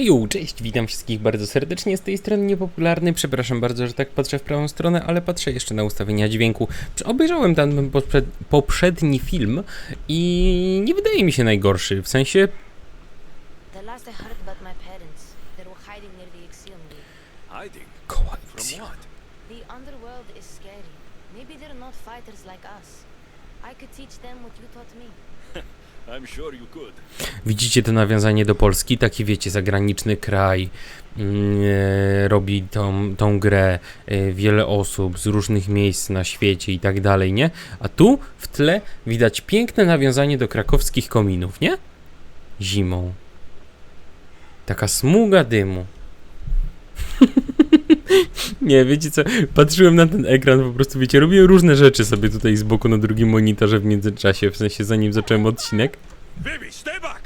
Jo, cześć, witam wszystkich bardzo serdecznie z tej strony niepopularny. Przepraszam bardzo, że tak patrzę w prawą stronę, ale patrzę jeszcze na ustawienia dźwięku. Obejrzałem ten poprzed, poprzedni film i nie wydaje mi się najgorszy. W sensie, Ixion? The underworld is scary. Maybe they're not fighters like us. I could teach them what you taught me. Widzicie to nawiązanie do Polski? Taki wiecie, zagraniczny kraj e, robi tą, tą grę, e, wiele osób z różnych miejsc na świecie i tak dalej, nie? A tu w tle widać piękne nawiązanie do krakowskich kominów, nie? Zimą. Taka smuga dymu. Nie, wiecie co, patrzyłem na ten ekran, po prostu wiecie, robiłem różne rzeczy sobie tutaj z boku na drugim monitorze w międzyczasie, w sensie zanim zacząłem odcinek. Baby, stay back!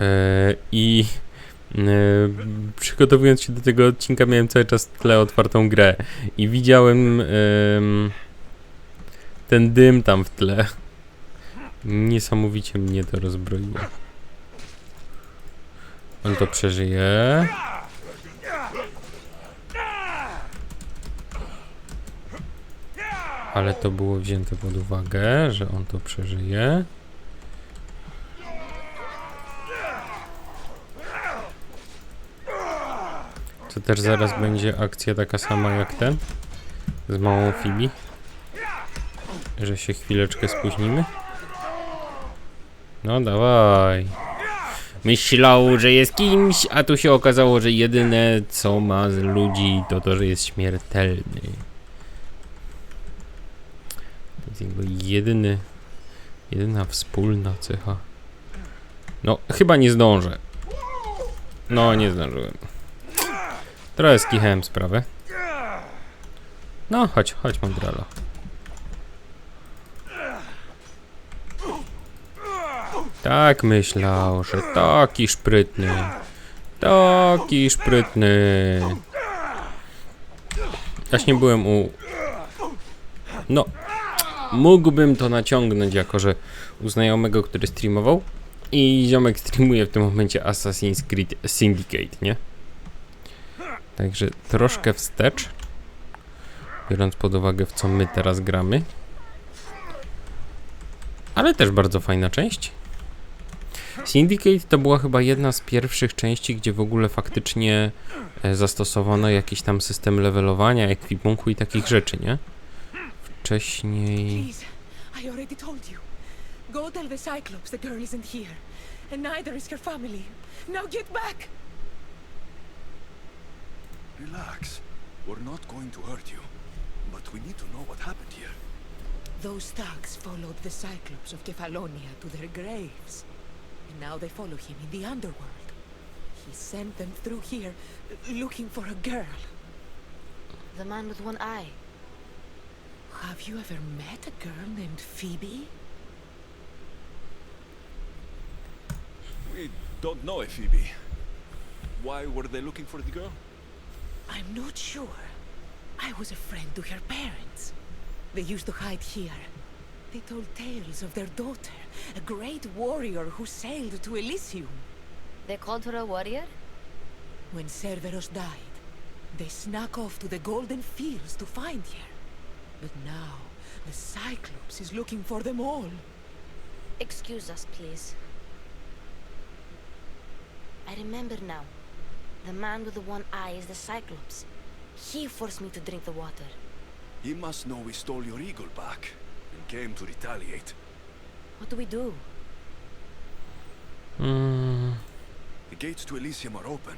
E, I e, przygotowując się do tego odcinka, miałem cały czas w tle otwartą grę i widziałem em, ten dym tam w tle. Niesamowicie mnie to rozbroiło. On to przeżyje. Ale to było wzięte pod uwagę, że on to przeżyje. To też zaraz będzie akcja taka sama jak ten z małą Fibi. Że się chwileczkę spóźnimy. No dawaj. Myślał, że jest kimś, a tu się okazało, że jedyne co ma z ludzi to to, że jest śmiertelny. To jest jego jedyny, jedyna wspólna cecha. No, chyba nie zdążę. No, nie zdążyłem. Trochę skichałem sprawę. No, chodź, chodź, Mondralo. Tak myślał, że taki szprytny. Taki szprytny. Właśnie byłem u... No, mógłbym to naciągnąć jako, że u znajomego, który streamował. I ziomek streamuje w tym momencie Assassin's Creed Syndicate, nie? Także troszkę wstecz, biorąc pod uwagę w co my teraz gramy. Ale też bardzo fajna część. Syndicate to była chyba jedna z pierwszych części, gdzie w ogóle faktycznie e, zastosowano jakiś tam system levelowania, ekwipunku i takich rzeczy, nie? Wcześniej... Go tell the Cyclops the girl isn't here, and neither is her family. Now get back! Relax. We're not going to hurt you. But we need to know what happened here. Those thugs followed the Cyclops of Kefalonia to their graves. And now they follow him in the underworld. He sent them through here, looking for a girl. The man with one eye. Have you ever met a girl named Phoebe? We don't know a Phoebe. Why were they looking for the girl? I'm not sure. I was a friend to her parents. They used to hide here. They told tales of their daughter, a great warrior who sailed to Elysium. They called her a warrior? When Cerberus died, they snuck off to the Golden Fields to find her. But now, the Cyclops is looking for them all. Excuse us, please. I remember now. The man with the one eye is the Cyclops. He forced me to drink the water. He must know we stole your eagle back and came to retaliate. What do we do? Mm, The gates to Elysium are open.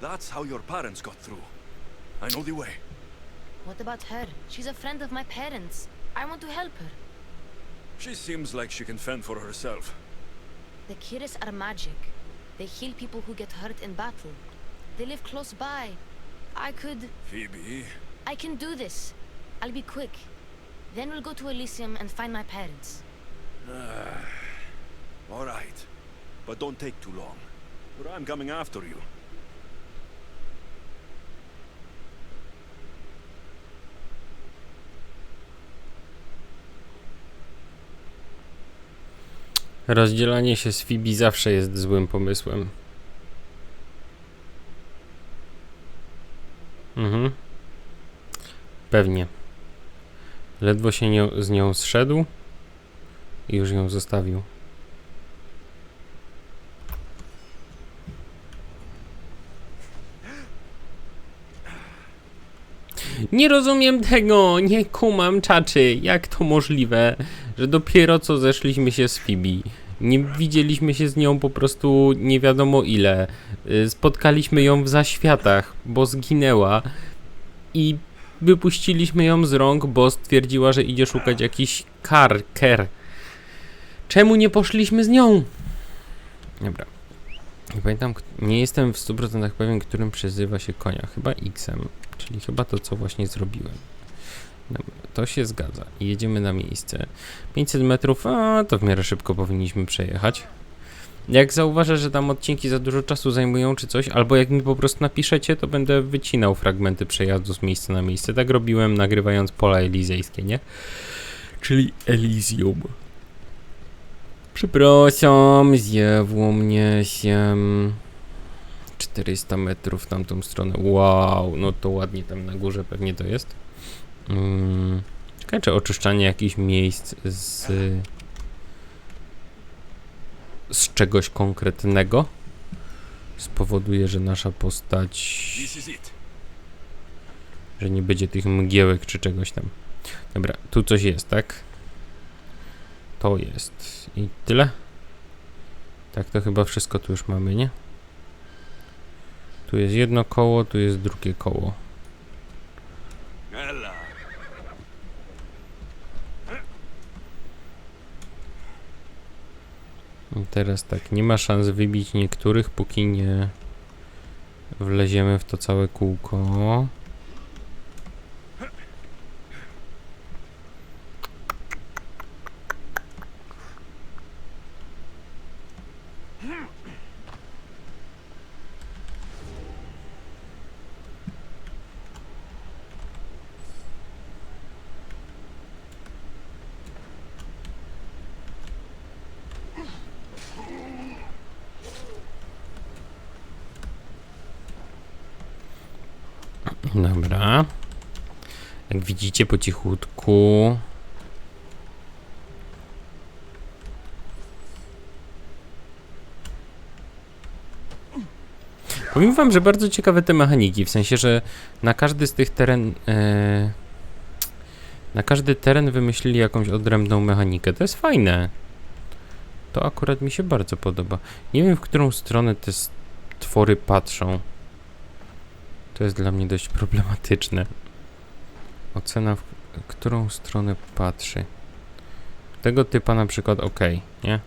That's how your parents got through. I know the way. What about her? She's a friend of my parents. I want to help her. She seems like she can fend for herself. The Kiris are magic. They heal people who get hurt in battle. They live close by. I could... Phoebe, I can do this. I'll be quick. Then we'll go to Elysium and find my parents. all right. But don't take too long. Or I'm coming after you. Rozdzielanie się z Fibi zawsze jest złym pomysłem. Mhm. Pewnie. Ledwo się nią, z nią zszedł i już ją zostawił. Nie rozumiem tego, nie kumam czaczy. Jak to możliwe, że dopiero co zeszliśmy się z Fibi? Nie widzieliśmy się z nią po prostu nie wiadomo ile. Y, Spotkaliśmy ją w zaświatach, bo zginęła i wypuściliśmy ją z rąk, bo stwierdziła, że idzie szukać jakiś kar, ker. Czemu nie poszliśmy z nią? Dobra. Nie pamiętam, nie jestem w 100% pewien, którym przezywa się konia. Chyba X-em, czyli chyba to, co właśnie zrobiłem. Dobra, to się zgadza. Jedziemy na miejsce. 500 metrów, a to w miarę szybko powinniśmy przejechać. Jak zauważę, że tam odcinki za dużo czasu zajmują czy coś, albo jak mi po prostu napiszecie, to będę wycinał fragmenty przejazdu z miejsca na miejsce. Tak robiłem nagrywając pola elizejskie, nie? Czyli Elysium. Przepraszam, zjadło mnie się 400 metrów w tamtą stronę. Wow, no to ładnie tam na górze pewnie to jest. Mm. Ciekawe, czy oczyszczanie jakichś miejsc z z czegoś konkretnego spowoduje, że nasza postać, że nie będzie tych mgiełek czy czegoś tam. Dobra, tu coś jest, tak? To jest. I tyle? Tak, to chyba wszystko tu już mamy, nie? Tu jest jedno koło, tu jest drugie koło. Ella. I teraz tak, nie ma szans wybić niektórych, póki nie wleziemy w to całe kółko. Dobra. Jak widzicie po cichutku. Powiem wam, że bardzo ciekawe te mechaniki, w sensie, że na każdy z tych teren... E, na każdy teren wymyślili jakąś odrębną mechanikę. To jest fajne. To akurat mi się bardzo podoba. Nie wiem, w którą stronę te stwory patrzą. To jest dla mnie dość problematyczne. Ocena, w którą stronę patrzy. Tego typa na przykład ok, nie?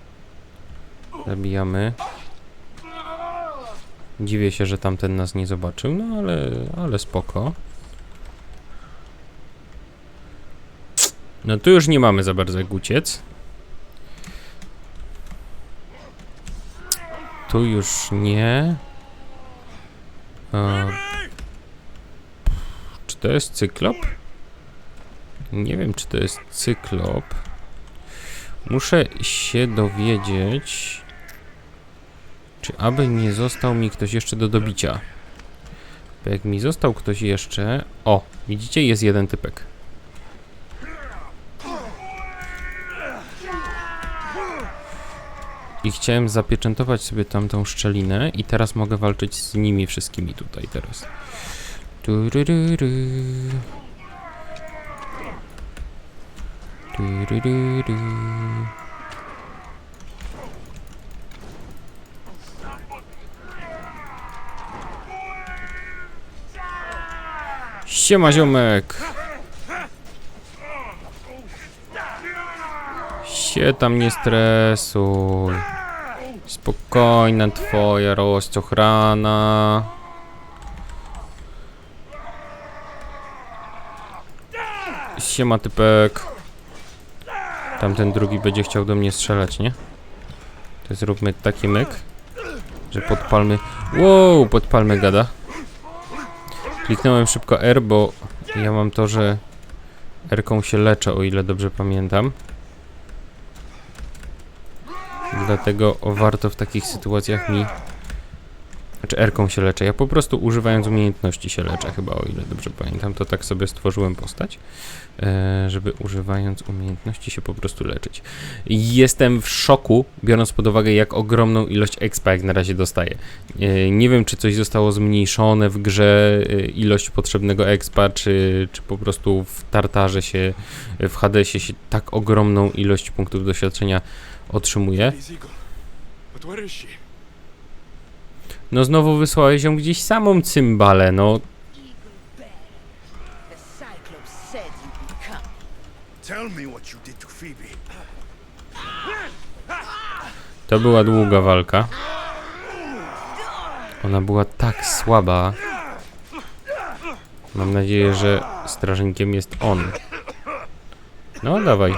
Zabijamy. Dziwię się, że tamten nas nie zobaczył, no ale, ale spoko. No tu już nie mamy za bardzo jak uciec. Tu już nie. E, to jest cyklop? Nie wiem, czy to jest cyklop. Muszę się dowiedzieć, czy aby nie został mi ktoś jeszcze do dobicia. Bo jak mi został ktoś jeszcze... O, widzicie, jest jeden typek. I chciałem zapieczętować sobie tamtą szczelinę i teraz mogę walczyć z nimi wszystkimi tutaj teraz. Turururu. Turururu. Siema ziomek! Sie tam nie stresuj. Spokojna twoja rozciochrana. Siema typek. Tamten drugi będzie chciał do mnie strzelać, nie? To zróbmy taki myk, że podpalmy... Wow, podpalmy gada. Kliknąłem szybko R, bo ja mam to, że R-ką się leczę, o ile dobrze pamiętam. Dlatego warto w takich sytuacjach mi... Znaczy R-ką się leczę. Ja po prostu używając umiejętności się leczę chyba, o ile dobrze pamiętam. To tak sobie stworzyłem postać, e, żeby używając umiejętności się po prostu leczyć. Jestem w szoku, biorąc pod uwagę jak ogromną ilość expa jak na razie dostaję. E, Nie wiem, czy coś zostało zmniejszone w grze, e, ilość potrzebnego expa, czy, czy po prostu w Tartarze się, w Hadesie się tak ogromną ilość punktów doświadczenia otrzymuje. Where is she? No znowu wysłałeś ją gdzieś samą cymbalę, no. To była długa walka. Ona była tak słaba. Mam nadzieję, że strażnikiem jest on. No, dawaj.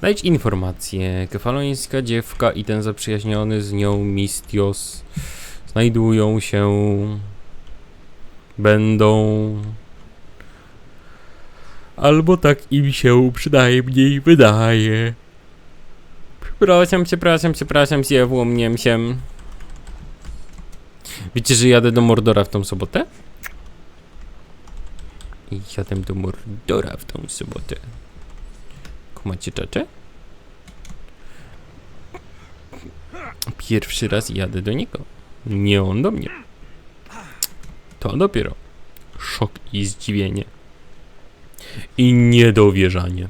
Znajdź informację. Kefalońska dziewka i ten zaprzyjaźniony z nią Mistios znajdują się, będą, albo tak im się przynajmniej wydaje. Przepraszam, przepraszam, przepraszam, zjewłomniem się. Wiecie, że jadę do Mordora w tą sobotę? I jadę do Mordora w tą sobotę. Kumacie czacze? Pierwszy raz jadę do niego. Nie on do mnie. To dopiero szok i zdziwienie. I niedowierzanie.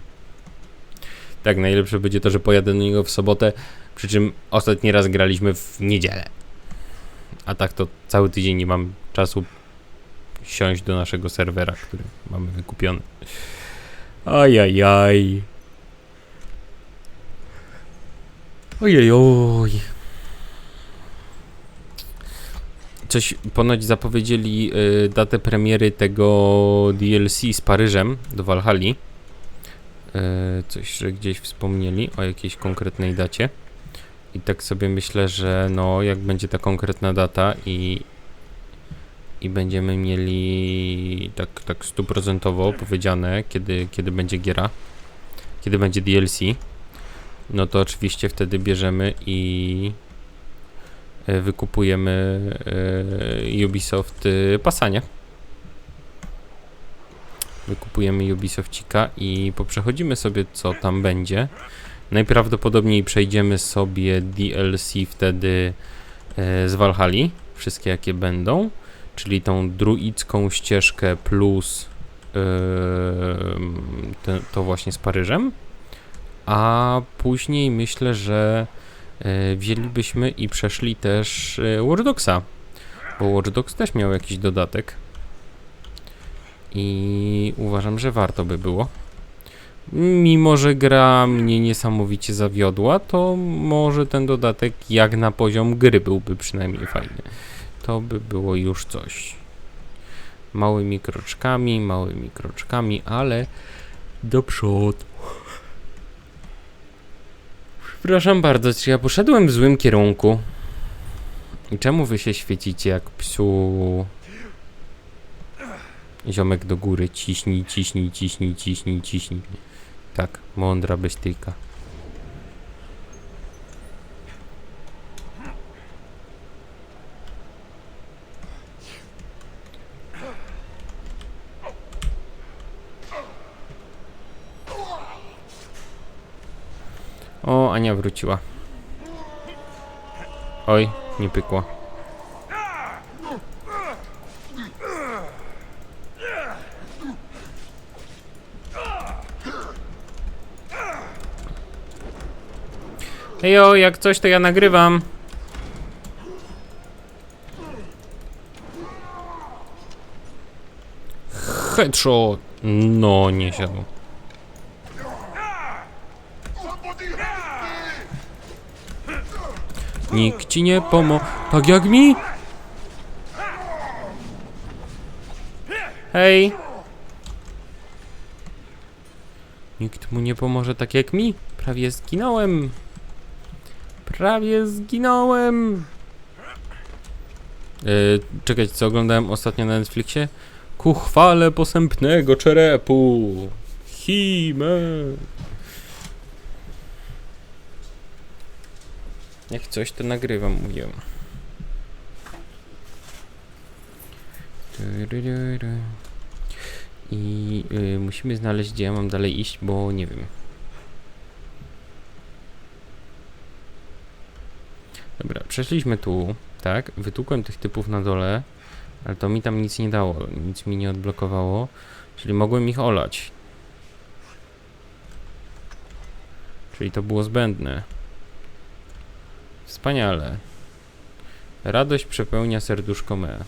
Tak, najlepsze będzie to, że pojadę do niego w sobotę, przy czym ostatni raz graliśmy w niedzielę. A tak to cały tydzień nie mam czasu siąść do naszego serwera, który mamy wykupiony. Ajajaj. Ojejoj. Coś ponoć zapowiedzieli y, datę premiery tego DLC z Paryżem do Walhali. Y, coś, że gdzieś wspomnieli o jakiejś konkretnej dacie. I tak sobie myślę, że no jak będzie ta konkretna data i i będziemy mieli tak tak stuprocentowo powiedziane kiedy kiedy będzie giera, kiedy będzie DLC no to oczywiście wtedy bierzemy i e, wykupujemy e, Ubisoft e, pasanie. Wykupujemy Ubisofcika i poprzechodzimy sobie co tam będzie. Najprawdopodobniej przejdziemy sobie DLC wtedy z Valhalla, wszystkie jakie będą, czyli tą druidzką ścieżkę plus to właśnie z Paryżem. A później myślę, że e, wzięlibyśmy i przeszli też e, Watch Dogsa, bo Watch Dogs też miał jakiś dodatek. I uważam, że warto by było. Mimo, że gra mnie niesamowicie zawiodła, to może ten dodatek jak na poziom gry byłby przynajmniej fajny. To by było już coś. Małymi kroczkami, małymi kroczkami, ale do przodu. Przepraszam bardzo, czy ja poszedłem w złym kierunku? I czemu wy się świecicie jak psu? Ziomek do góry, ciśnij, ciśnij, ciśnij, ciśnij, ciśnij. Tak, mądra bestyjka. O, Ania wróciła. Oj, nie pykło. Ejo, jak coś to ja nagrywam. Headshot. No, nie siadł. Nikt ci nie pomo... Tak jak mi? Hej! Nikt mu nie pomoże tak jak mi. Prawie zginąłem. Prawie zginąłem. Yy, czekać, co oglądałem ostatnio na Netflixie? Ku chwale posępnego czerepu. Hime. Jak coś, to nagrywam, mówiłem. I y, musimy znaleźć, gdzie ja mam dalej iść, bo nie wiem. Dobra, przeszliśmy tu, tak? Wytłukłem tych typów na dole, ale to mi tam nic nie dało, nic mi nie odblokowało, czyli mogłem ich olać. Czyli to było zbędne. Wspaniale. Radość przepełnia serduszko me.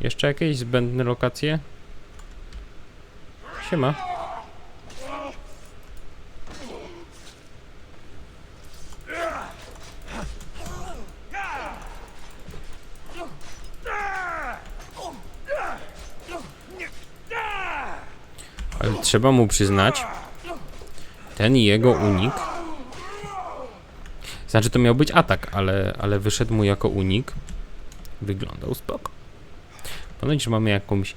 Jeszcze jakieś zbędne lokacje? Siema. Ale trzeba mu przyznać, ten jego unik. Znaczy to miał być atak, ale, ale wyszedł mu jako unik. Wyglądał spoko. Ponoć, że mamy jakąś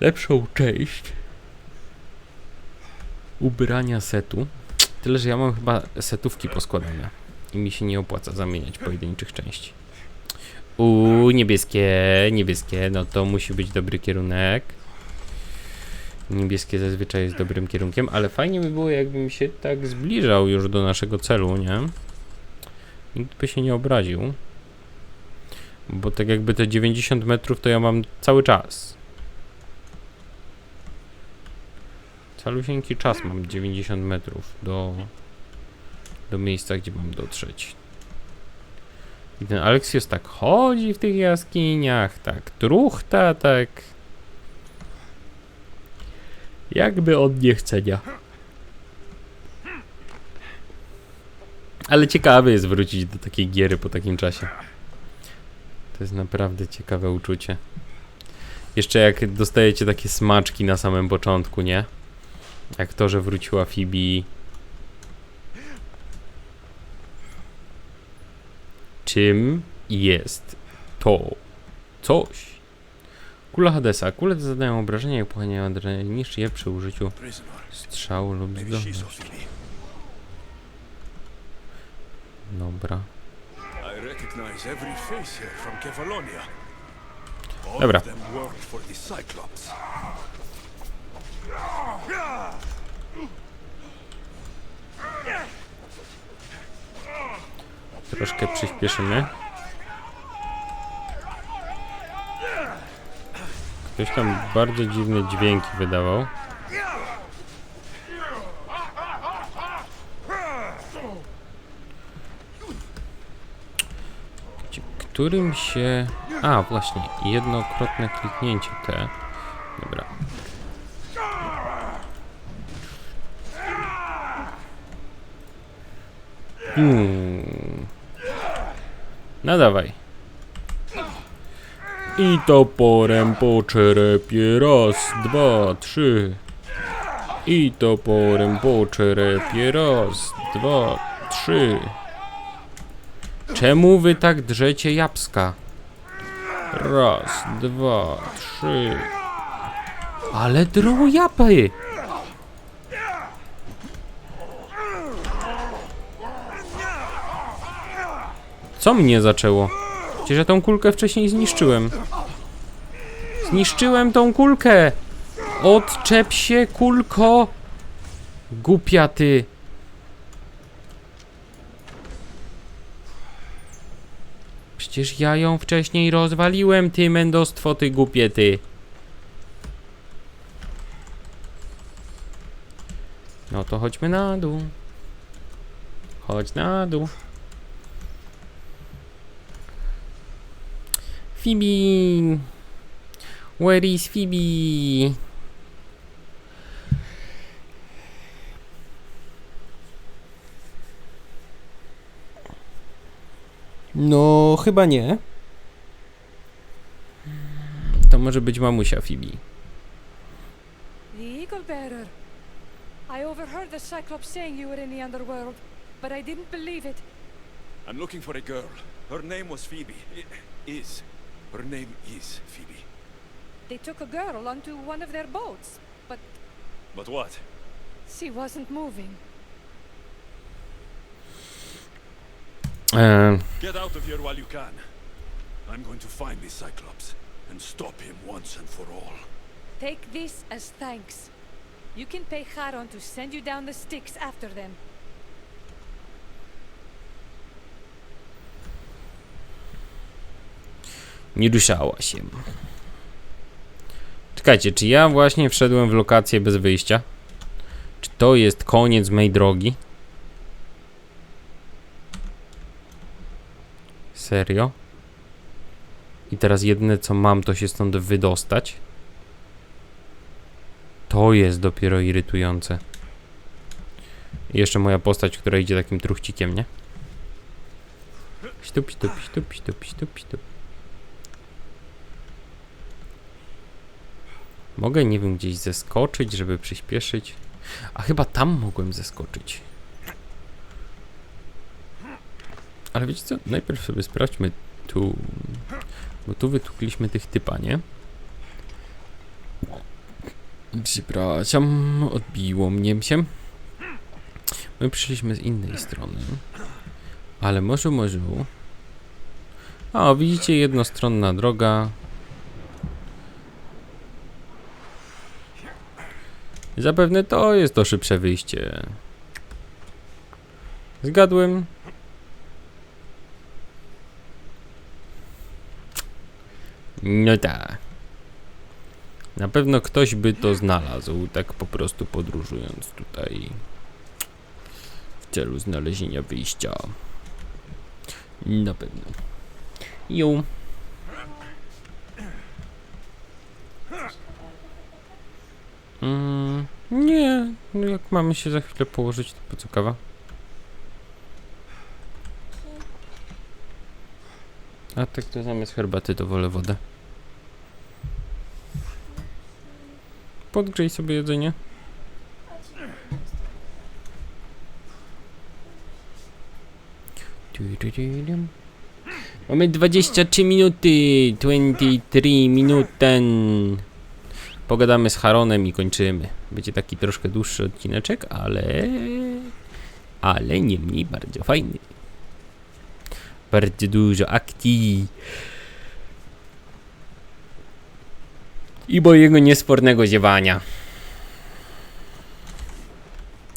lepszą część ubrania setu. Tyle, że ja mam chyba setówki poskładane i mi się nie opłaca zamieniać pojedynczych części. Uuu, niebieskie, niebieskie, no to musi być dobry kierunek. Niebieskie zazwyczaj jest dobrym kierunkiem, ale fajnie by było, jakbym się tak zbliżał już do naszego celu, nie? Nikt by się nie obraził. Bo tak jakby te 90 metrów to ja mam cały czas. Calusieńki czas mam 90 metrów do, do miejsca, gdzie mam dotrzeć. I ten Aleksios tak chodzi w tych jaskiniach, tak truchta, tak... Jakby od niechcenia. Ale ciekawe jest wrócić do takiej giery po takim czasie. To jest naprawdę ciekawe uczucie. Jeszcze jak dostajecie takie smaczki na samym początku, nie? Jak to, że wróciła Phoebe. Czym jest to coś? Kula Hadesa. Kule te zadają obrażenia i pochłaniają adrenalinę. Niszczy je przy użyciu strzału lub zdolności. Ophelia. Dobra. I recognize every face here from Kefalonia. Dobra. Cyclops. Troszkę przyspieszymy. Ktoś tam bardzo dziwne dźwięki wydawał. Gdzie- Którym się... A, właśnie, jednokrotne kliknięcie te. Dobra. Hmm. No dawaj. I toporem po czerepie. Raz, dwa, trzy. I toporem po czerepie. Raz, dwa, trzy. Czemu wy tak drzecie jabłka? Raz, dwa, trzy. Ale drą japy! Co mnie zaczęło? Przecież ja tą kulkę wcześniej zniszczyłem. Zniszczyłem tą kulkę! Odczep się, kulko! Głupia ty! Przecież ja ją wcześniej rozwaliłem, ty mędostwo, ty głupie ty! No to chodźmy na dół. Chodź na dół. Phoebe! Where is Phoebe? No, chyba nie. To może być mamusia Phoebe. The Eagle Bearer. I overheard the Cyclops saying you were in the underworld, but I didn't believe it. I'm looking for a girl. Her name was Phoebe. I- is. Her name is Phoebe. They took a girl onto one of their boats, but But what? she wasn't moving. E, Get out of here while you can. I'm going to find this Cyclops and stop him once and for all. Take this as thanks. You can pay Charon to send you down the Styx after them. nie ruszała się. Czekajcie, czy ja właśnie wszedłem w lokację bez wyjścia? Czy to jest koniec mojej drogi? Serio? I teraz jedyne co mam to się stąd wydostać? To jest dopiero irytujące. I jeszcze moja postać, która idzie takim truchcikiem, nie? Śtup, śtup, śtup, śtup, śtup, śtup. Mogę, nie wiem, gdzieś zeskoczyć, żeby przyspieszyć. A chyba tam mogłem zeskoczyć. Ale wiecie co? Najpierw sobie sprawdźmy tu. Bo tu wytukliśmy tych typa, nie? Przepraszam, odbiło mnie się. My przyszliśmy z innej strony. Ale może, może. O, widzicie, jednostronna droga. Zapewne to jest to szybsze wyjście. Zgadłem. No tak. Na pewno ktoś by to znalazł, tak po prostu podróżując tutaj w celu znalezienia wyjścia. Na pewno. Jo. Mm, nie, no jak mamy się za chwilę położyć, to po co kawa? A tak to zamiast herbaty to wolę wodę. Podgrzej sobie jedzenie. Mamy 23 minuty, 23 minuten. Pogadamy z Haronem i kończymy. Będzie taki troszkę dłuższy odcineczek, ale... Ale niemniej bardzo fajny. Bardzo dużo akcji. I mojego niespornego ziewania.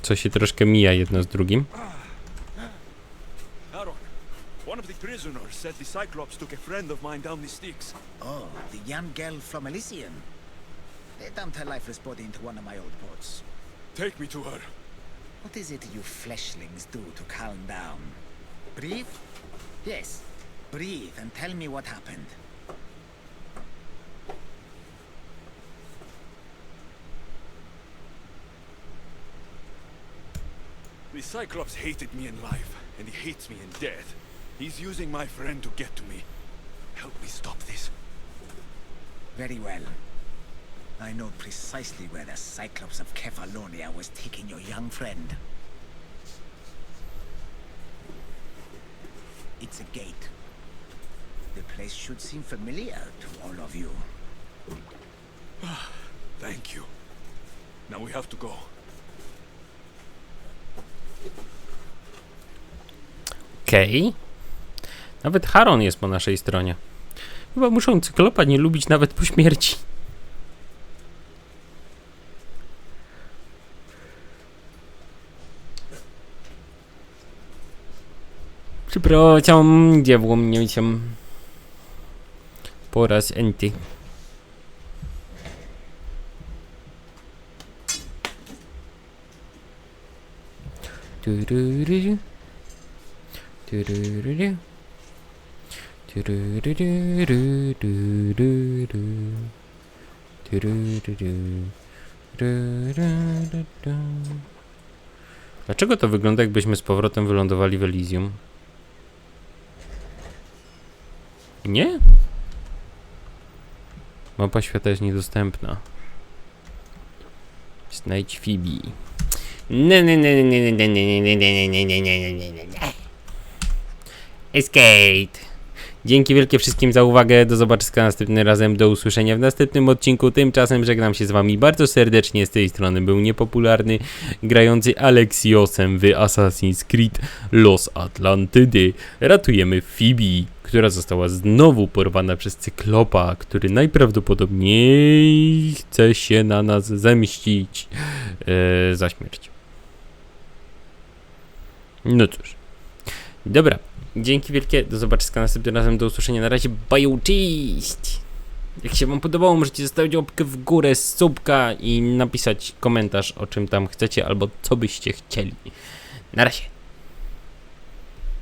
Co się troszkę mija jedno z drugim. Aaron, one of the prisoners said the Cyclops took a friend of mine down the Styx. Oh, the young girl from Elysium. They dumped her lifeless body into one of my old ports. Take me to her. What is it you fleshlings do to calm down? Breathe? Yes, breathe and tell me what happened. The Cyclops hated me in life, and he hates me in death. He's using my friend to get to me. Help me stop this. Very well. I know precisely where the Cyclops of Kefalonia was taking your young friend. It's a gate. The place should seem familiar to all of you. Thank you. Now we have to go. Okej. Nawet Haron jest po naszej stronie. Chyba muszą cyklopa nie lubić nawet po śmierci. Przepraszam, dziewło mnie się. Po raz enty. Dlaczego to wygląda jakbyśmy z powrotem wylądowali w Elysium? Nie? Mapa świata jest niedostępna. Znajdź Fibi. Escape. Dzięki wielkie wszystkim za uwagę. Do zobaczenia następnym razem. Do usłyszenia w następnym odcinku. Tymczasem żegnam się z wami bardzo serdecznie. Z tej strony był niepopularny grający Alexiosem w Assassin's Creed Los Atlantydy. Ratujemy Phoebe, która została znowu porwana przez Cyklopa, który najprawdopodobniej chce się na nas zemścić e, za śmierć. No cóż. Dobra. Dzięki wielkie, do zobaczenia następnym razem, do usłyszenia, na razie, bye, cześć! Jak się wam podobało, możecie zostawić łapkę w górę, subka i napisać komentarz, o czym tam chcecie, albo co byście chcieli. Na razie.